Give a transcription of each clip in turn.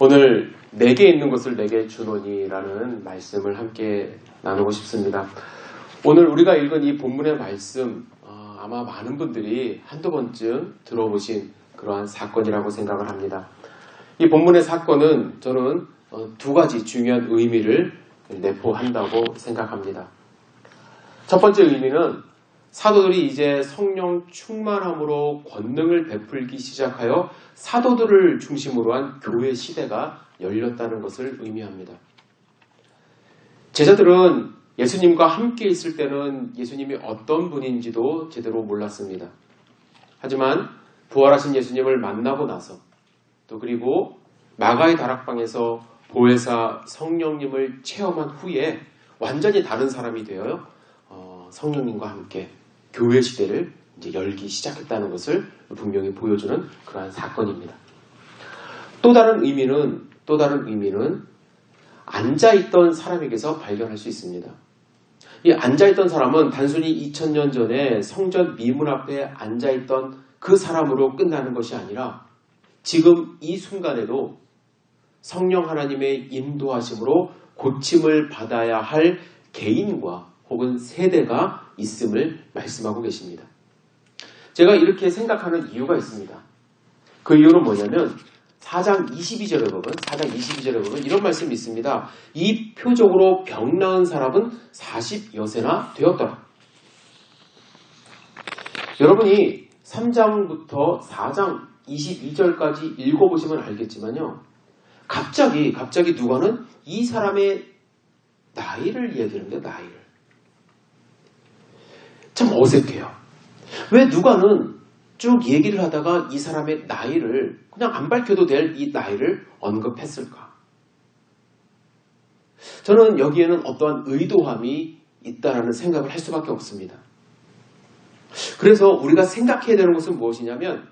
오늘 내게 있는 것을 내게 주노니라는 말씀을 함께 나누고 싶습니다. 오늘 우리가 읽은 이 본문의 말씀 어, 아마 많은 분들이 한두 번쯤 들어보신 그러한 사건이라고 생각을 합니다. 이 본문의 사건은 저는 어, 두 가지 중요한 의미를 내포한다고 생각합니다. 첫 번째 의미는 사도들이 이제 성령 충만함으로 권능을 베풀기 시작하여 사도들을 중심으로 한 교회 시대가 열렸다는 것을 의미합니다. 제자들은 예수님과 함께 있을 때는 예수님이 어떤 분인지도 제대로 몰랐습니다. 하지만 부활하신 예수님을 만나고 나서 또 그리고 마가의 다락방에서 보혜사 성령님을 체험한 후에 완전히 다른 사람이 되어 어, 성령님과 함께 교회 시대를 이제 열기 시작했다는 것을 분명히 보여주는 그러한 사건입니다. 또 다른 의미는 또 다른 의미는 앉아 있던 사람에게서 발견할 수 있습니다. 이 앉아 있던 사람은 단순히 2000년 전에 성전 미문 앞에 앉아 있던 그 사람으로 끝나는 것이 아니라 지금 이 순간에도 성령 하나님의 인도하심으로 고침을 받아야 할 개인과 혹은 세대가 있음을 말씀하고 계십니다. 제가 이렇게 생각하는 이유가 있습니다. 그 이유는 뭐냐면 4장 22절에 보면 4장 22절에 보면 이런 말씀이 있습니다. 이 표적으로 병 나은 사람은 40여세나 되었더라. 여러분이 3장부터 4장 22절까지 읽어보시면 알겠지만요. 갑자기 갑자기 누가는 이 사람의 나이를 이야기하는데 나이를 참 어색해요. 왜 누가는 쭉 얘기를 하다가 이 사람의 나이를 그냥 안 밝혀도 될 이 나이를 언급했을까? 저는 여기에는 어떠한 의도함이 있다라는 생각을 할 수밖에 없습니다. 그래서 우리가 생각해야 되는 것은 무엇이냐면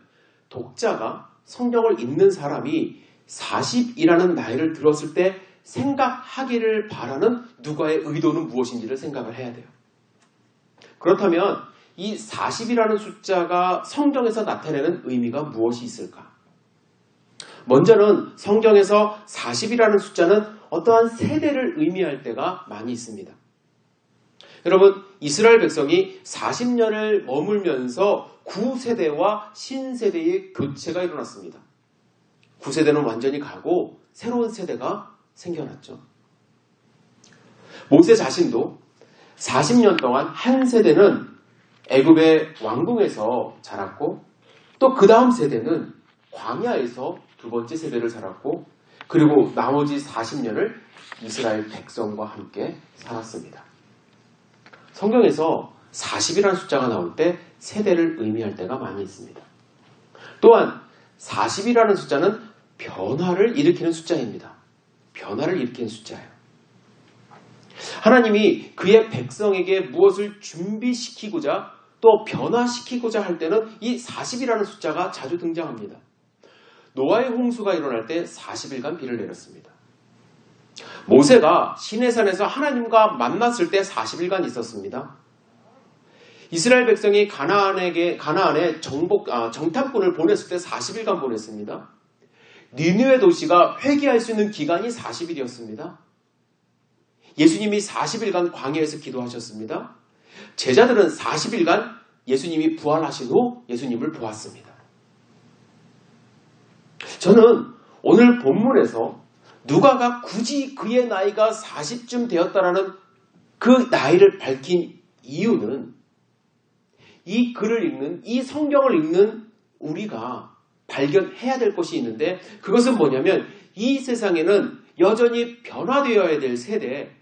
독자가 성경을 읽는 사람이 40이라는 나이를 들었을 때 생각하기를 바라는 누가의 의도는 무엇인지를 생각을 해야 돼요. 그렇다면 이 40이라는 숫자가 성경에서 나타내는 의미가 무엇이 있을까? 먼저는 성경에서 40이라는 숫자는 어떠한 세대를 의미할 때가 많이 있습니다. 여러분, 이스라엘 백성이 40년을 머물면서 9세대와 신세대의 교체가 일어났습니다. 9세대는 완전히 가고 새로운 세대가 생겨났죠. 모세 자신도 40년 동안 한 세대는 애굽의 왕궁에서 자랐고 또 그 다음 세대는 광야에서 두 번째 세대를 살았고 그리고 나머지 40년을 이스라엘 백성과 함께 살았습니다. 성경에서 40이라는 숫자가 나올 때 세대를 의미할 때가 많이 있습니다. 또한 40이라는 숫자는 변화를 일으키는 숫자입니다. 변화를 일으키는 숫자예요. 하나님이 그의 백성에게 무엇을 준비시키고자 또 변화시키고자 할 때는 이 40이라는 숫자가 자주 등장합니다. 노아의 홍수가 일어날 때 40일간 비를 내렸습니다. 모세가 시내산에서 하나님과 만났을 때 40일간 있었습니다. 이스라엘 백성이 가나안에게 가나안에 정복 아, 정탐꾼을 보냈을 때 40일간 보냈습니다. 니누의 도시가 회개할 수 있는 기간이 40일이었습니다. 예수님이 40일간 광야에서 기도하셨습니다. 제자들은 40일간 예수님이 부활하신 후 예수님을 보았습니다. 저는 오늘 본문에서 누가가 굳이 그의 나이가 40쯤 되었다라는 그 나이를 밝힌 이유는 이 글을 읽는, 이 성경을 읽는 우리가 발견해야 될 것이 있는데 그것은 뭐냐면 이 세상에는 여전히 변화되어야 될 세대,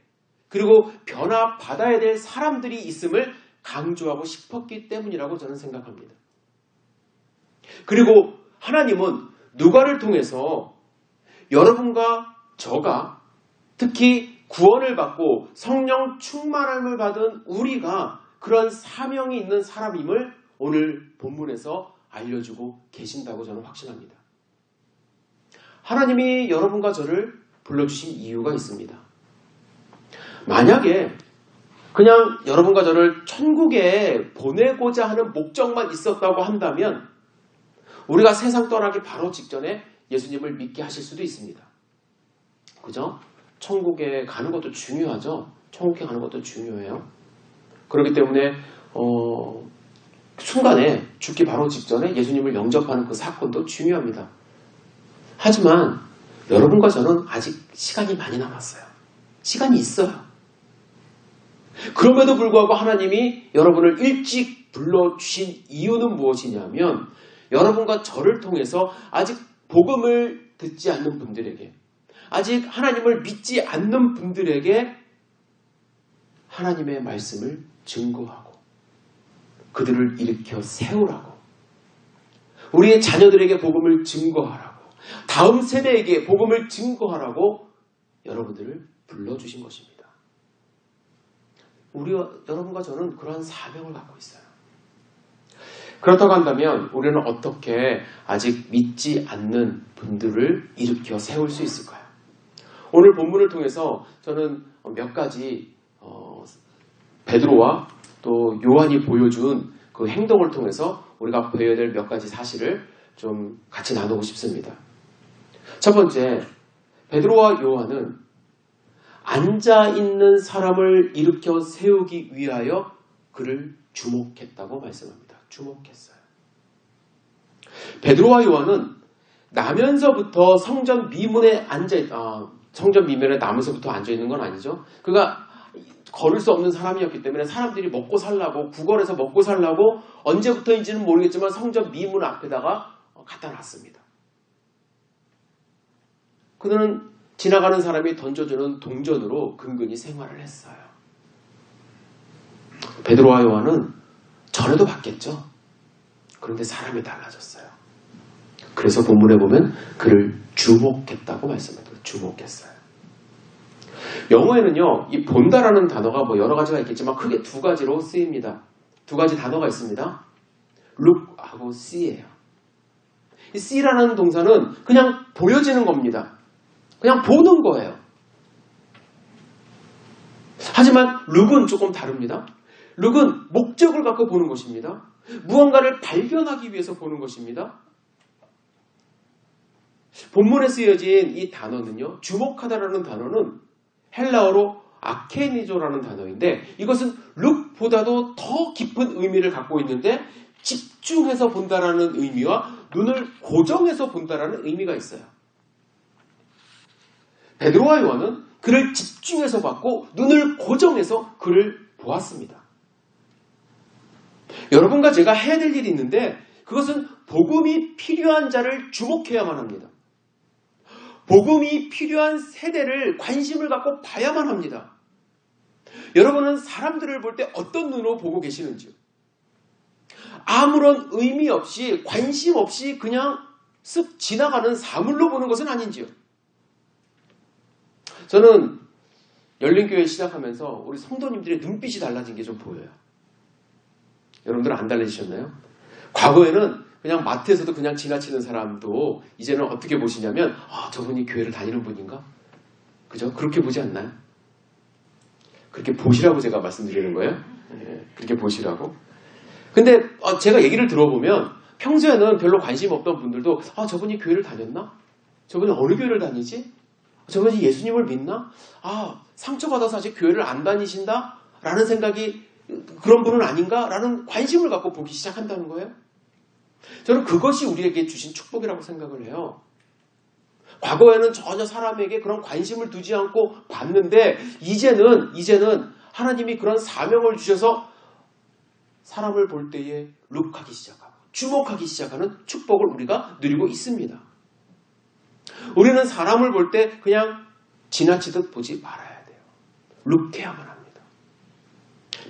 그리고 변화받아야 될 사람들이 있음을 강조하고 싶었기 때문이라고 저는 생각합니다. 그리고 하나님은 누가를 통해서 여러분과 저가 특히 구원을 받고 성령 충만함을 받은 우리가 그런 사명이 있는 사람임을 오늘 본문에서 알려주고 계신다고 저는 확신합니다. 하나님이 여러분과 저를 불러주신 이유가 있습니다. 만약에 그냥 여러분과 저를 천국에 보내고자 하는 목적만 있었다고 한다면 우리가 세상 떠나기 바로 직전에 예수님을 믿게 하실 수도 있습니다. 그죠? 천국에 가는 것도 중요하죠. 천국에 가는 것도 중요해요. 그렇기 때문에 어, 순간에 죽기 바로 직전에 예수님을 영접하는 그 사건도 중요합니다. 하지만 여러분과 저는 아직 시간이 많이 남았어요. 시간이 있어요. 그럼에도 불구하고 하나님이 여러분을 일찍 불러주신 이유는 무엇이냐면 여러분과 저를 통해서 아직 복음을 듣지 않는 분들에게 아직 하나님을 믿지 않는 분들에게 하나님의 말씀을 증거하고 그들을 일으켜 세우라고 우리의 자녀들에게 복음을 증거하라고 다음 세대에게 복음을 증거하라고 여러분들을 불러주신 것입니다. 우리와 여러분과 저는 그러한 사명을 갖고 있어요. 그렇다고 한다면 우리는 어떻게 아직 믿지 않는 분들을 일으켜 세울 수 있을까요? 오늘 본문을 통해서 저는 몇 가지 어, 베드로와 또 요한이 보여준 그 행동을 통해서 우리가 배워야 될 몇 가지 사실을 좀 같이 나누고 싶습니다. 첫 번째, 베드로와 요한은 앉아 있는 사람을 일으켜 세우기 위하여 그를 주목했다고 말씀합니다. 주목했어요. 베드로와 요한은 나면서부터 성전 미문에 앉아 있, 아, 성전 미문에 나면서부터 앉아 있는 건 아니죠. 그가 걸을 수 없는 사람이었기 때문에 사람들이 먹고 살라고 구걸해서 먹고 살라고 언제부터인지는 모르겠지만 성전 미문 앞에다가 갖다 놨습니다. 그들은 지나가는 사람이 던져주는 동전으로 근근히 생활을 했어요. 베드로와 요한은 전에도 봤겠죠. 그런데 사람이 달라졌어요. 그래서 본문에 보면 그를 주목했다고 말씀합니다. 주목했어요. 영어에는요, 이 본다라는 단어가 뭐 여러 가지가 있겠지만 크게 두 가지로 쓰입니다. 두 가지 단어가 있습니다. look하고 see예요. 이 see라는 동사는 그냥 보여지는 겁니다. 그냥 보는 거예요. 하지만 look은 조금 다릅니다. look은 목적을 갖고 보는 것입니다. 무언가를 발견하기 위해서 보는 것입니다. 본문에 쓰여진 이 단어는요, 주목하다라는 단어는 헬라어로 아케니조라는 단어인데 이것은 룩보다도 더 깊은 의미를 갖고 있는데 집중해서 본다라는 의미와 눈을 고정해서 본다라는 의미가 있어요. 베드로와 요한은 그를 집중해서 봤고 눈을 고정해서 그를 보았습니다. 여러분과 제가 해야 될 일이 있는데 그것은 복음이 필요한 자를 주목해야만 합니다. 복음이 필요한 세대를 관심을 갖고 봐야만 합니다. 여러분은 사람들을 볼 때 어떤 눈으로 보고 계시는지요? 아무런 의미 없이 관심 없이 그냥 쓱 지나가는 사물로 보는 것은 아닌지요? 저는 열린교회 시작하면서 우리 성도님들의 눈빛이 달라진 게 좀 보여요. 여러분들 안 달라지셨나요? 과거에는 그냥 마트에서도 그냥 지나치는 사람도 이제는 어떻게 보시냐면 아 저분이 교회를 다니는 분인가? 그죠? 그렇게 보지 않나요? 그렇게 보시라고 제가 말씀드리는 거예요. 네, 그렇게 보시라고. 근데 어, 제가 얘기를 들어보면 평소에는 별로 관심 없던 분들도 아 저분이 교회를 다녔나? 저분이 어느 교회를 다니지? 저분이 예수님을 믿나? 아 상처받아서 아직 교회를 안 다니신다? 라는 생각이 그런 분은 아닌가? 라는 관심을 갖고 보기 시작한다는 거예요. 저는 그것이 우리에게 주신 축복이라고 생각을 해요. 과거에는 전혀 사람에게 그런 관심을 두지 않고 봤는데 이제는 이제는 하나님이 그런 사명을 주셔서 사람을 볼 때에 룩하기 시작하고 주목하기 시작하는 축복을 우리가 누리고 있습니다. 우리는 사람을 볼 때 그냥 지나치듯 보지 말아야 돼요. 룩해야만 합니다.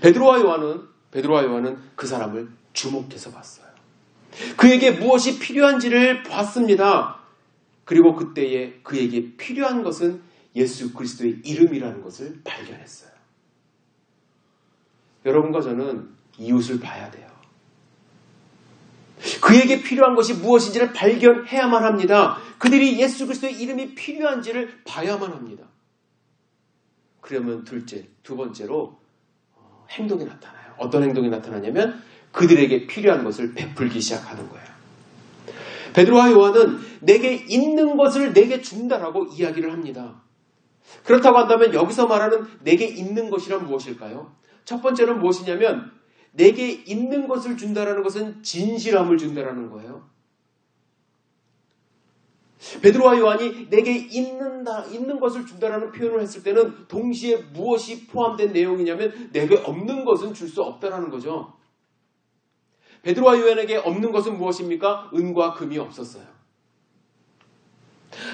베드로와 요한은 베드로와 요한은 그 사람을 주목해서 봤어요. 그에게 무엇이 필요한지를 봤습니다. 그리고 그때에 그에게 필요한 것은 예수 그리스도의 이름이라는 것을 발견했어요. 여러분과 저는 이웃을 봐야 돼요. 그에게 필요한 것이 무엇인지를 발견해야만 합니다. 그들이 예수 그리스도의 이름이 필요한지를 봐야만 합니다. 그러면 둘째, 두 번째로 어, 행동이 나타나요. 어떤 행동이 나타나냐면 그들에게 필요한 것을 베풀기 시작하는 거예요. 베드로와 요한은 내게 있는 것을 내게 준다라고 이야기를 합니다. 그렇다고 한다면 여기서 말하는 내게 있는 것이란 무엇일까요? 첫 번째는 무엇이냐면 내게 있는 것을 준다라는 것은 진실함을 준다라는 거예요. 베드로와 요한이 내게 있는다, 있는 것을 준다라는 표현을 했을 때는 동시에 무엇이 포함된 내용이냐면 내게 없는 것은 줄 수 없다라는 거죠. 베드로와 요한에게 없는 것은 무엇입니까? 은과 금이 없었어요.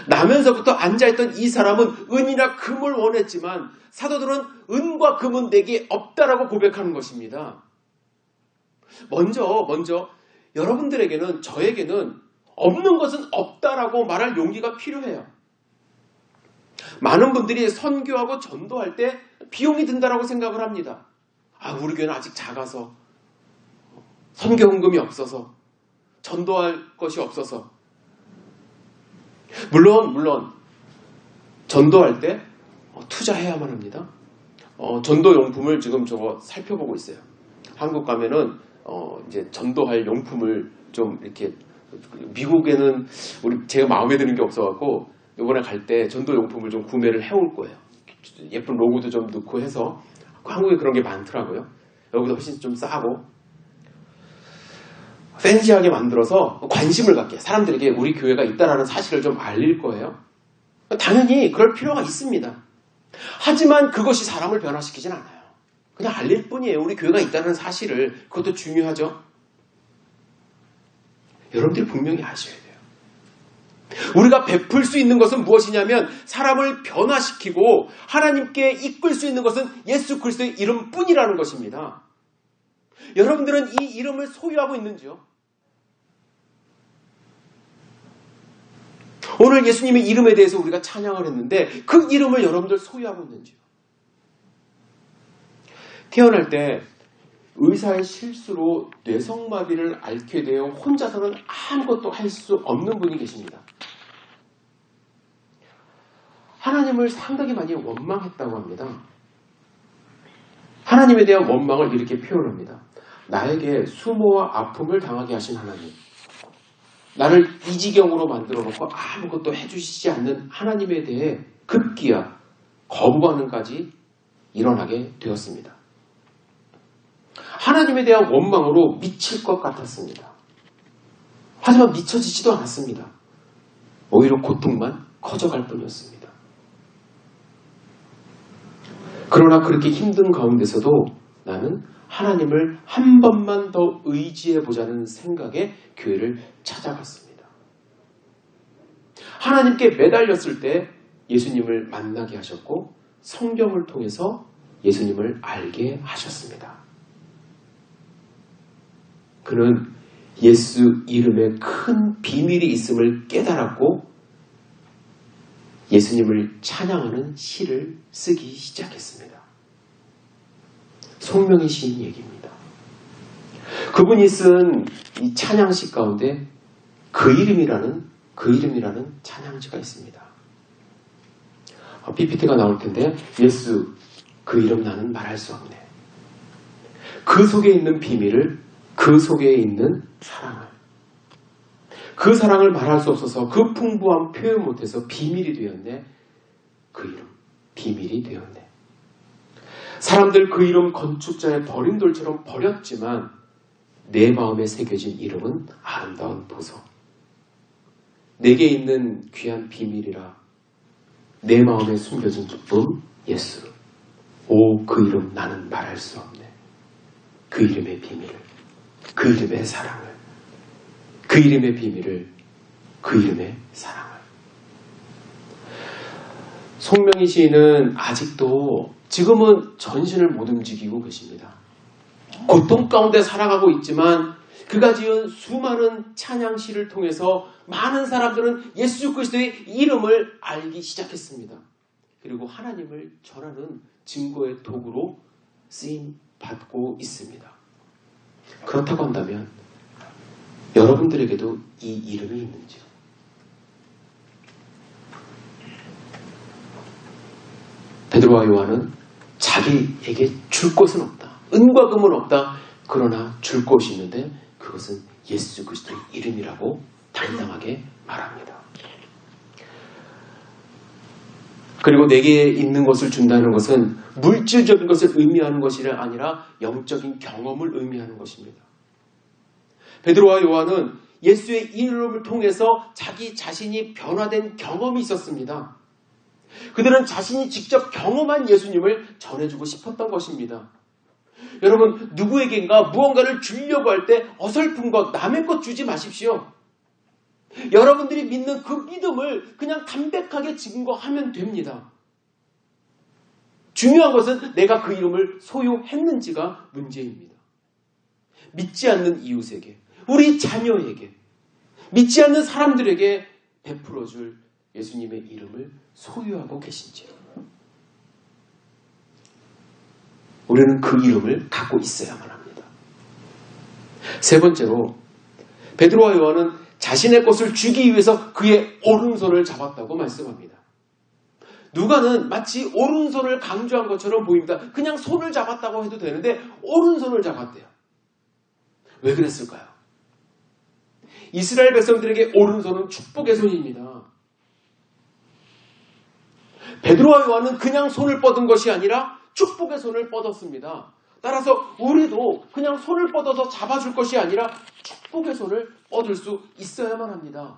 나면서부터 앉아있던 이 사람은 은이나 금을 원했지만 사도들은 은과 금은 내게 없다라고 고백하는 것입니다. 먼저, 먼저 여러분들에게는 저에게는 없는 것은 없다라고 말할 용기가 필요해요. 많은 분들이 선교하고 전도할 때 비용이 든다라고 생각을 합니다. 아, 우리 교회는 아직 작아서 선교 헌금이 없어서 전도할 것이 없어서 물론 물론 전도할 때 어, 투자해야만 합니다. 어, 전도 용품을 지금 저거 살펴보고 있어요. 한국 가면은 어, 이제 전도할 용품을 좀 이렇게 미국에는 우리 제가 마음에 드는 게 없어갖고 이번에 갈 때 전도 용품을 좀 구매를 해올 거예요. 예쁜 로고도 좀 넣고 해서 한국에 그런 게 많더라고요. 여기도 훨씬 좀 싸고 팬시하게 만들어서 관심을 갖게 사람들에게 우리 교회가 있다라는 사실을 좀 알릴 거예요. 당연히 그럴 필요가 있습니다. 하지만 그것이 사람을 변화시키진 않아요. 그냥 알릴 뿐이에요. 우리 교회가 있다는 사실을 그것도 중요하죠. 여러분들이 분명히 아셔야 돼요. 우리가 베풀 수 있는 것은 무엇이냐면 사람을 변화시키고 하나님께 이끌 수 있는 것은 예수 그리스도의 이름뿐이라는 것입니다. 여러분들은 이 이름을 소유하고 있는지요? 오늘 예수님의 이름에 대해서 우리가 찬양을 했는데 그 이름을 여러분들 소유하고 있는지요? 태어날 때 의사의 실수로 뇌성마비를 앓게 되어 혼자서는 아무것도 할 수 없는 분이 계십니다. 하나님을 상당히 많이 원망했다고 합니다. 하나님에 대한 원망을 이렇게 표현합니다. 나에게 수모와 아픔을 당하게 하신 하나님. 나를 이 지경으로 만들어 놓고 아무것도 해주시지 않는 하나님에 대해 급기야 거부반응까지 일어나게 되었습니다. 하나님에 대한 원망으로 미칠 것 같았습니다. 하지만 미쳐지지도 않았습니다. 오히려 고통만 커져갈 뿐이었습니다. 그러나 그렇게 힘든 가운데서도 나는 하나님을 한 번만 더 의지해 보자는 생각에 교회를 찾아갔습니다. 하나님께 매달렸을 때 예수님을 만나게 하셨고 성경을 통해서 예수님을 알게 하셨습니다. 그는 예수 이름에 큰 비밀이 있음을 깨달았고 예수님을 찬양하는 시를 쓰기 시작했습니다. 송명희 시인 얘기입니다. 그분이 쓴 이 찬양시 가운데 그 이름이라는 그 이름이라는 찬양지가 있습니다. PPT가 나올 텐데 예수 그 이름 나는 말할 수 없네. 그 속에 있는 비밀을 그 속에 있는 사랑을 그 사랑을 말할 수 없어서 그 풍부함 표현 못해서 비밀이 되었네. 그 이름 비밀이 되었네. 사람들 그 이름 건축자의 버린 돌처럼 버렸지만 내 마음에 새겨진 이름은 아름다운 보석. 내게 있는 귀한 비밀이라 내 마음에 숨겨진 기쁨 예수. 오 그 이름 나는 말할 수 없네. 그 이름의 비밀을. 그 이름의 사랑을, 그 이름의 비밀을, 그 이름의 사랑을. 송명희 시인은 아직도 지금은 전신을 못 움직이고 계십니다. 고통 가운데 살아가고 있지만 그가 지은 수많은 찬양시를 통해서 많은 사람들은 예수 그리스도의 이름을 알기 시작했습니다. 그리고 하나님을 전하는 증거의 도구로 쓰임 받고 있습니다. 그렇다고 한다면 여러분들에게도 이 이름이 있는지요? 베드로와 요한은 자기에게 줄 것은 없다. 은과 금은 없다. 그러나 줄 것이 있는데 그것은 예수 그리스도의 이름이라고 당당하게 말합니다. 그리고 내게 있는 것을 준다는 것은 물질적인 것을 의미하는 것이 아니라 영적인 경험을 의미하는 것입니다. 베드로와 요한은 예수의 이름을 통해서 자기 자신이 변화된 경험이 있었습니다. 그들은 자신이 직접 경험한 예수님을 전해주고 싶었던 것입니다. 여러분, 누구에겐가 무언가를 주려고 할 때 어설픈 것, 남의 것 주지 마십시오. 여러분들이 믿는 그 믿음을 그냥 담백하게 증거하면 됩니다. 중요한 것은 내가 그 이름을 소유했는지가 문제입니다. 믿지 않는 이웃에게, 우리 자녀에게, 믿지 않는 사람들에게 베풀어줄 예수님의 이름을 소유하고 계신지. 우리는 그 이름을 갖고 있어야만 합니다. 세 번째로, 베드로와 요한은 자신의 것을 주기 위해서 그의 오른손을 잡았다고 말씀합니다. 누가는 마치 오른손을 강조한 것처럼 보입니다. 그냥 손을 잡았다고 해도 되는데 오른손을 잡았대요. 왜 그랬을까요? 이스라엘 백성들에게 오른손은 축복의 손입니다. 베드로와 요한은 그냥 손을 뻗은 것이 아니라 축복의 손을 뻗었습니다. 따라서 우리도 그냥 손을 뻗어서 잡아줄 것이 아니라 축복의 손을 뻗을 수 있어야만 합니다.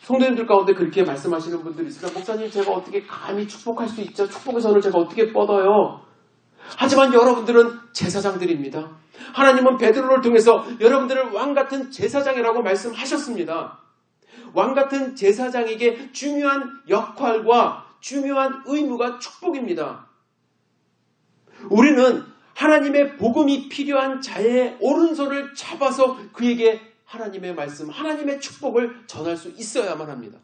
성도님들 가운데 그렇게 말씀하시는 분들이 있습니다. 목사님, 제가 어떻게 감히 축복할 수 있죠? 축복의 손을 제가 어떻게 뻗어요? 하지만 여러분들은 제사장들입니다. 하나님은 베드로를 통해서 여러분들을 왕 같은 제사장이라고 말씀하셨습니다. 왕 같은 제사장에게 중요한 역할과 중요한 의무가 축복입니다. 우리는 하나님의 복음이 필요한 자의 오른손을 잡아서 그에게 하나님의 말씀, 하나님의 축복을 전할 수 있어야만 합니다.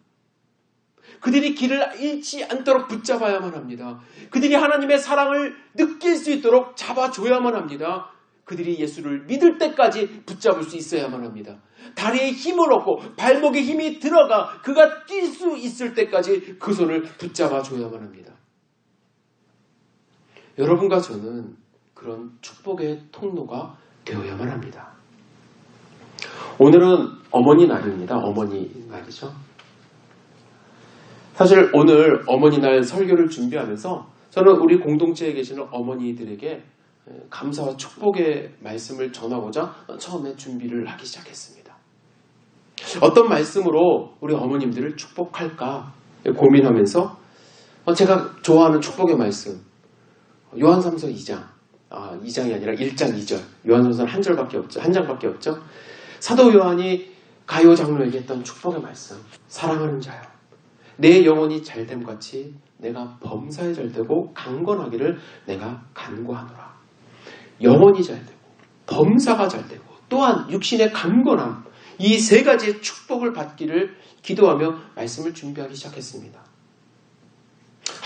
그들이 길을 잃지 않도록 붙잡아야만 합니다. 그들이 하나님의 사랑을 느낄 수 있도록 잡아줘야만 합니다. 그들이 예수를 믿을 때까지 붙잡을 수 있어야만 합니다. 다리에 힘을 얻고 발목에 힘이 들어가 그가 뛸 수 있을 때까지 그 손을 붙잡아 줘야만 합니다. 여러분과 저는 그런 축복의 통로가 되어야만 합니다. 오늘은 어머니 날입니다. 어머니 날이죠. 사실 오늘 어머니 날 설교를 준비하면서 저는 우리 공동체에 계시는 어머니들에게 감사와 축복의 말씀을 전하고자 처음에 준비를 하기 시작했습니다. 어떤 말씀으로 우리 어머님들을 축복할까 고민하면서 제가 좋아하는 축복의 말씀 요한삼서 2장 아, 2장이 아니라 1장 2절 요한삼서는 한 절밖에 없죠. 한 장밖에 없죠. 사도 요한이 가요 장로에게 했던 축복의 말씀 사랑하는 자요 내 영혼이 잘됨 같이 내가 범사에 잘되고 강건하기를 내가 간구하노라. 영혼이 잘되고 범사가 잘되고 또한 육신의 강건함 이 세 가지의 축복을 받기를 기도하며 말씀을 준비하기 시작했습니다.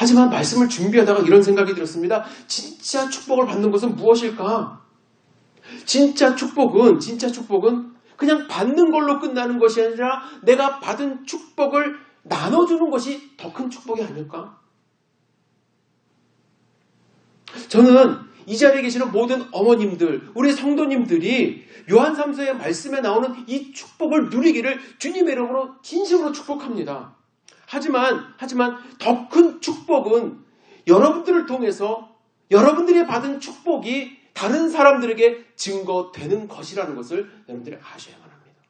하지만 말씀을 준비하다가 이런 생각이 들었습니다. 진짜 축복을 받는 것은 무엇일까? 진짜 축복은 진짜 축복은 그냥 받는 걸로 끝나는 것이 아니라 내가 받은 축복을 나눠주는 것이 더 큰 축복이 아닐까? 저는 이 자리에 계시는 모든 어머님들, 우리 성도님들이 요한 3서의 말씀에 나오는 이 축복을 누리기를 주님의 이름으로 진심으로 축복합니다. 하지만, 하지만 더 큰 축복은 여러분들을 통해서 여러분들이 받은 축복이 다른 사람들에게 증거되는 것이라는 것을 여러분들이 아셔야만 합니다.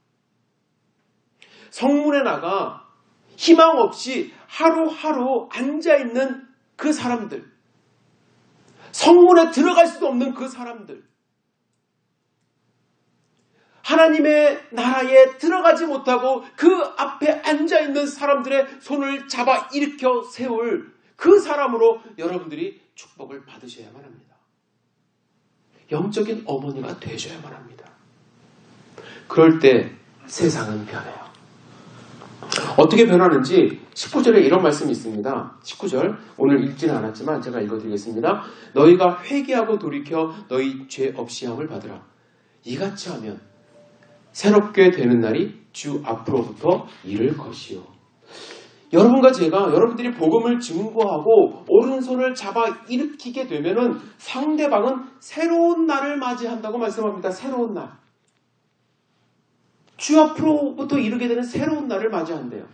성문에 나가 희망 없이 하루하루 앉아있는 그 사람들, 성문에 들어갈 수도 없는 그 사람들, 하나님의 나라에 들어가지 못하고 그 앞에 앉아 있는 사람들의 손을 잡아 일으켜 세울 그 사람으로 여러분들이 축복을 받으셔야만 합니다. 영적인 어머니가 되셔야만 합니다. 그럴 때 세상은 변해요. 어떻게 변하는지 19절에 이런 말씀이 있습니다. 19절 오늘 읽지는 않았지만 제가 읽어드리겠습니다. 너희가 회개하고 돌이켜 너희 죄 없이 함을 받으라. 이같이 하면 새롭게 되는 날이 주 앞으로부터 이를 것이요. 여러분과 제가 여러분들이 복음을 증거하고 오른손을 잡아 일으키게 되면은 상대방은 새로운 날을 맞이한다고 말씀합니다. 새로운 날. 주 앞으로부터 이르게 되는 새로운 날을 맞이한대요.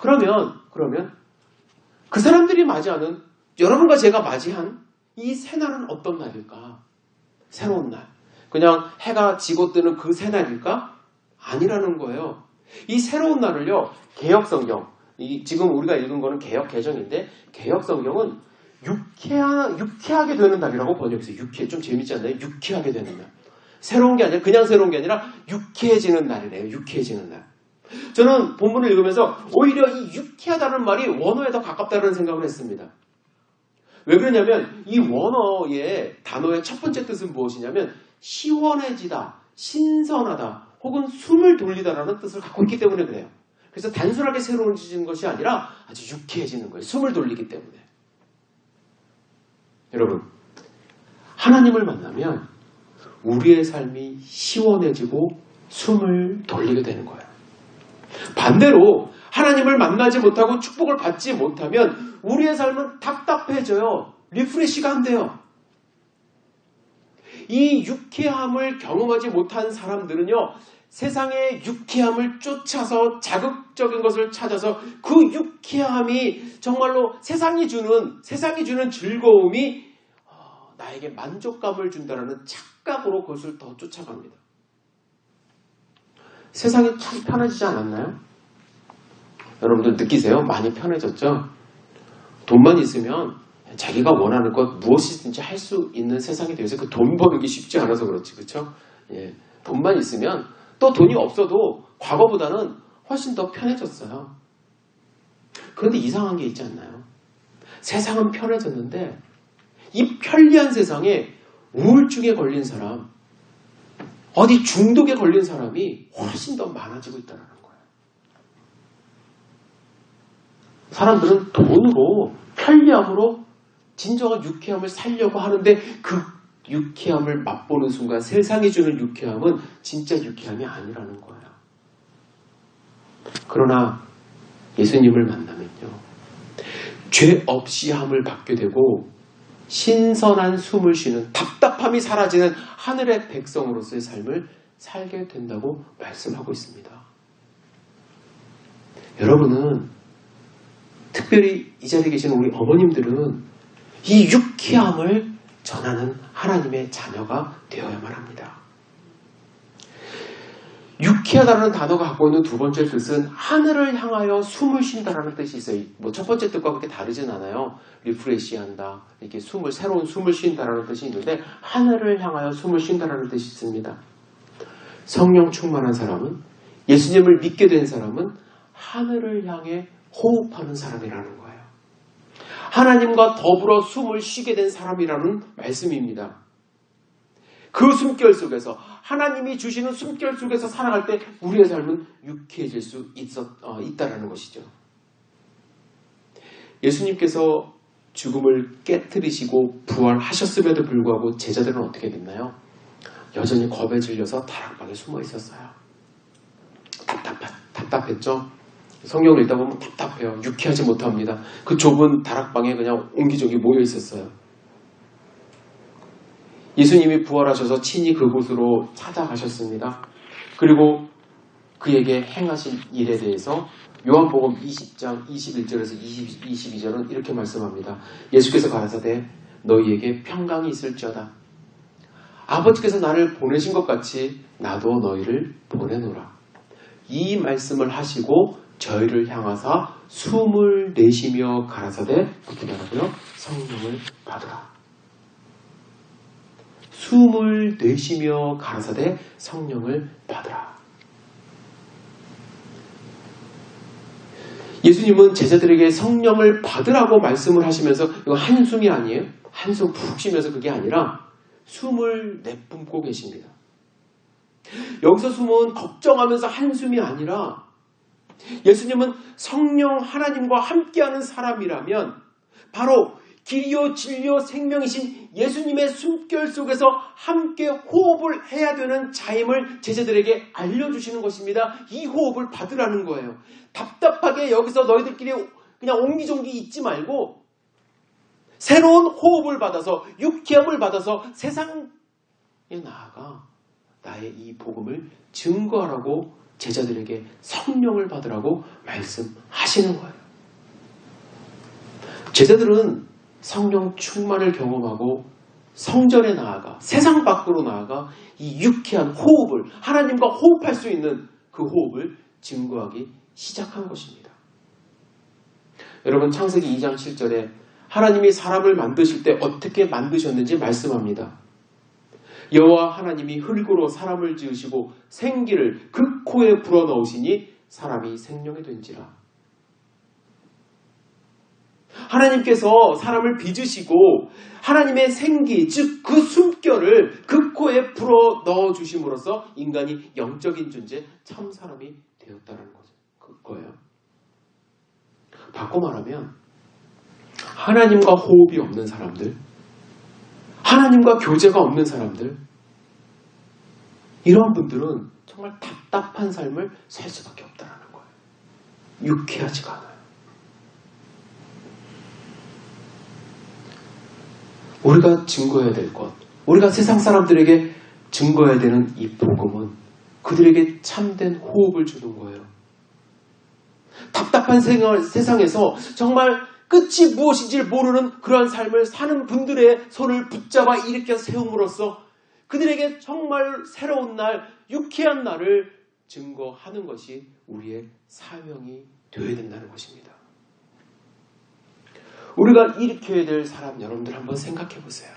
그러면, 그러면, 그 사람들이 맞이하는 여러분과 제가 맞이한 이 새 날은 어떤 날일까? 새로운 날. 그냥 해가 지고 뜨는 그 새날일까? 아니라는 거예요. 이 새로운 날을요, 개혁성경, 이 지금 우리가 읽은 거는 개혁 개정인데, 개혁성경은 유쾌하, 유쾌하게 되는 날이라고 번역했어요. 유쾌. 좀 재밌지 않나요? 유쾌하게 되는 날. 새로운 게 아니라, 그냥 새로운 게 아니라, 유쾌해지는 날이래요. 유쾌해지는 날. 저는 본문을 읽으면서 오히려 이 유쾌하다는 말이 원어에 더 가깝다는 생각을 했습니다. 왜 그러냐면 이 원어의 단어의 첫 번째 뜻은 무엇이냐면 시원해지다, 신선하다, 혹은 숨을 돌리다라는 뜻을 갖고 있기 때문에 그래요. 그래서 단순하게 새로워지는 것이 아니라 아주 유쾌해지는 거예요. 숨을 돌리기 때문에. 여러분, 하나님을 만나면 우리의 삶이 시원해지고 숨을 돌리게 되는 거예요. 반대로 하나님을 만나지 못하고 축복을 받지 못하면 우리의 삶은 답답해져요. 리프레시가 안 돼요. 이 유쾌함을 경험하지 못한 사람들은요, 세상의 유쾌함을 쫓아서 자극적인 것을 찾아서 그 유쾌함이 정말로 세상이 주는, 세상이 주는 즐거움이 어, 나에게 만족감을 준다는 착각으로 그것을 더 쫓아갑니다. 세상이 참 편해지지 않았나요? 여러분들 느끼세요? 많이 편해졌죠? 돈만 있으면 자기가 원하는 것 무엇이든지 할 수 있는 세상이 되어서 그 돈 버는 게 쉽지 않아서 그렇지, 그렇죠? 예, 돈만 있으면 또 돈이 없어도 과거보다는 훨씬 더 편해졌어요. 그런데 이상한 게 있지 않나요? 세상은 편해졌는데 이 편리한 세상에 우울증에 걸린 사람, 어디 중독에 걸린 사람이 훨씬 더 많아지고 있다는 거예요. 사람들은 돈으로, 편리함으로 진정한 유쾌함을 살려고 하는데 그 유쾌함을 맛보는 순간 세상이 주는 유쾌함은 진짜 유쾌함이 아니라는 거예요. 그러나 예수님을 만나면요. 죄 없이 함을 받게 되고 신선한 숨을 쉬는 답답함이 사라지는 하늘의 백성으로서의 삶을 살게 된다고 말씀하고 있습니다. 여러분은 특별히 이 자리에 계신 우리 어머님들은 이 유쾌함을 전하는 하나님의 자녀가 되어야만 합니다. 유쾌하다는 단어가 갖고 있는 두 번째 뜻은 하늘을 향하여 숨을 쉰다라는 뜻이 있어요. 뭐 첫 번째 뜻과 그렇게 다르진 않아요. 리프레시한다. 이렇게 숨을 새로운 숨을 쉰다라는 뜻이 있는데 하늘을 향하여 숨을 쉰다라는 뜻이 있습니다. 성령 충만한 사람은 예수님을 믿게 된 사람은 하늘을 향해 호흡하는 사람이라는 거예요. 하나님과 더불어 숨을 쉬게 된 사람이라는 말씀입니다. 그 숨결 속에서 하나님이 주시는 숨결 속에서 살아갈 때 우리의 삶은 유쾌해질 수 있었, 어, 있다라는 것이죠. 예수님께서 죽음을 깨뜨리시고 부활하셨음에도 불구하고 제자들은 어떻게 됐나요? 여전히 겁에 질려서 다락방에 숨어 있었어요. 답답, 답답했죠? 성경을 읽다 보면 답답해요. 유쾌하지 못합니다. 그 좁은 다락방에 그냥 옹기종기 모여 있었어요. 예수님이 부활하셔서 친히 그곳으로 찾아가셨습니다. 그리고 그에게 행하신 일에 대해서 요한복음 20장 21절에서 20, 22절은 이렇게 말씀합니다. 예수께서 가라사대 너희에게 평강이 있을지어다. 아버지께서 나를 보내신 것 같이 나도 너희를 보내노라. 이 말씀을 하시고 저희를 향하사 숨을 내쉬며 가라사대 어떻게 하라고요? 성령을 받으라. 숨을 내쉬며 가라사대 성령을 받으라. 예수님은 제자들에게 성령을 받으라고 말씀을 하시면서 이거 한숨이 아니에요? 한숨 푹 쉬면서 그게 아니라 숨을 내뿜고 계십니다. 여기서 숨은 걱정하면서 한숨이 아니라 예수님은 성령 하나님과 함께하는 사람이라면 바로 길이요 진리요 생명이신 예수님의 숨결 속에서 함께 호흡을 해야 되는 자임을 제자들에게 알려주시는 것입니다. 이 호흡을 받으라는 거예요. 답답하게 여기서 너희들끼리 그냥 옹기종기 있지 말고 새로운 호흡을 받아서 유쾌함을 받아서 세상에 나아가 나의 이 복음을 증거하라고 제자들에게 성령을 받으라고 말씀하시는 거예요. 제자들은 성령 충만을 경험하고 성전에 나아가 세상 밖으로 나아가 이 유쾌한 호흡을 하나님과 호흡할 수 있는 그 호흡을 증거하기 시작한 것입니다. 여러분 창세기 2장 7절에 하나님이 사람을 만드실 때 어떻게 만드셨는지 말씀합니다. 여호와 하나님이 흙으로 사람을 지으시고 생기를 그 코에 불어 넣으시니 사람이 생명이 된지라. 하나님께서 사람을 빚으시고 하나님의 생기, 즉 그 숨결을 그 코에 불어 넣어 주심으로써 인간이 영적인 존재, 참 사람이 되었다는 거죠. 그거예요. 바꿔 말하면 하나님과 호흡이 없는 사람들, 하나님과 교제가 없는 사람들, 이런 분들은 정말 답답한 삶을 살 수밖에 없다는 거예요. 유쾌하지가 않아요. 우리가 증거해야 될 것, 우리가 세상 사람들에게 증거해야 되는 이 복음은 그들에게 참된 호흡을 주는 거예요. 답답한 세상에서 정말 끝이 무엇인지 모르는 그러한 삶을 사는 분들의 손을 붙잡아 일으켜 세움으로써 그들에게 정말 새로운 날, 유쾌한 날을 증거하는 것이 우리의 사명이 되어야 된다는 것입니다. 우리가 일으켜야 될 사람 여러분들 한번 생각해 보세요.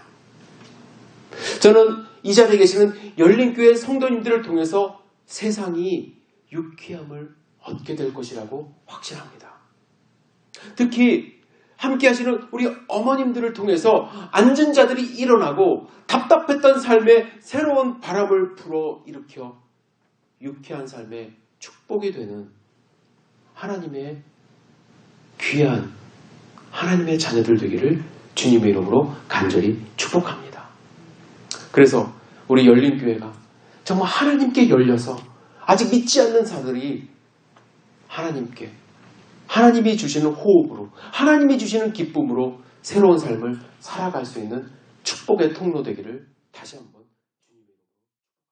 저는 이 자리에 계시는 열린교회 성도님들을 통해서 세상이 유쾌함을 얻게 될 것이라고 확신합니다. 특히 함께 하시는 우리 어머님들을 통해서 앉은 자들이 일어나고 답답했던 삶에 새로운 바람을 불어 일으켜 유쾌한 삶에 축복이 되는 하나님의 귀한 하나님의 자녀들 되기를 주님의 이름으로 간절히 축복합니다. 그래서 우리 열린 교회가 정말 하나님께 열려서 아직 믿지 않는 자들이 하나님께 하나님이 주시는 호흡으로 하나님이 주시는 기쁨으로 새로운 삶을 살아갈 수 있는 축복의 통로 되기를 다시 한번